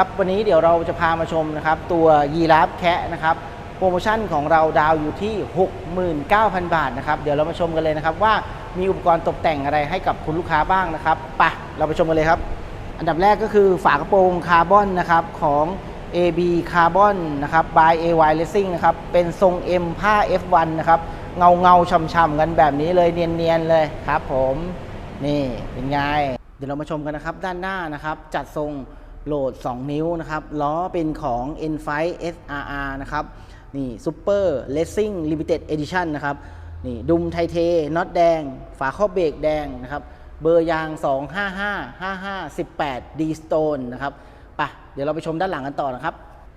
ครับวันนี้เดี๋ยวเราจะพามาชมนะครับตัวยีราฟแคะนะครับโปรโมชั่นของเราดาวอยู่ที่ 69,000 บาทนะครับเดี๋ยวเรามาชมกันเลยนะครับว่ามีอุปกรณ์ตกแต่งอะไรให้กับคุณลูกค้าบ้างนะครับปะเราไปชมกันเลยครับ อันดับแรกก็คือฝากระโปรงคาร์บอนนะครับของ AB Carbon นะครับ by AY Racing นะครับเป็นทรง M ผ้า F1 นะครับเงาเงาช่ำๆกันแบบนี้เลยเนียนๆเลยครับผมนี่เป็นไงเดี๋ยวเรามาชมกันนะครับด้านหน้านะครับจัดทรง โหลด 2 นิ้วนะครับ ล้อเป็นของ N5 SRR นะครับ นี่ Super Racing Limited Edition นะครับ นี่ดุมไทเทน็อตแดง ฝาข้อบเบรกแดงนะครับ เบอร์ยาง 255 55 18 D Stone นะครับปะเดี๋ยวเราไปชมด้านหลังกันต่อนะครับ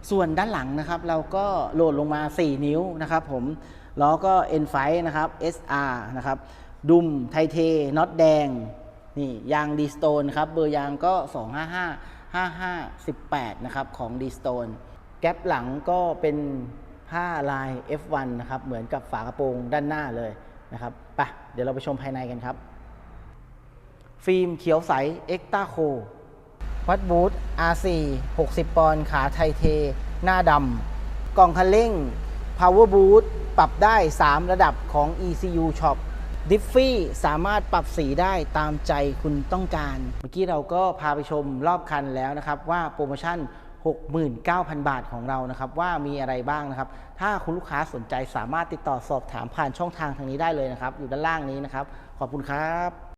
ส่วนด้านหลังนะครับ เราก็โหลดลงมา 4 นิ้วนะครับผม ล้อก็ N5 นะครับ SR นะครับ ดุมไทเทน็อตแดง นี่ยาง D Stone ครับ เบอร์ยางก็ 255 55 18 นะครับของ D Stone แก๊ปหลังก็เป็นผ้าลาย F1 นะครับเหมือนกับฝากระโปรงด้านหน้าเลยนะครับไปะเดี๋ยวเราไปชมภายในกันครับ ฟิล์มเขียวใสเอ็กตาโควัดบูธ R4 60 ปอนด์ขาไทเท หน้าดำกล่องคันเร่ง Power Boot ปรับได้ 3 ระดับของ ECU Shop ดิฟฟี่สามารถปรับสีได้ตามใจคุณต้องการ เมื่อกี้เราก็พาไปชมรอบคันแล้วนะครับ ว่าโปรโมชั่น 69,000 บาทของเรานะครับ ว่ามีอะไรบ้างนะครับ ถ้าคุณลูกค้าสนใจสามารถติดต่อสอบถามผ่านช่องทางทางนี้ได้เลยนะครับ อยู่ด้านล่างนี้นะครับ ขอบคุณครับ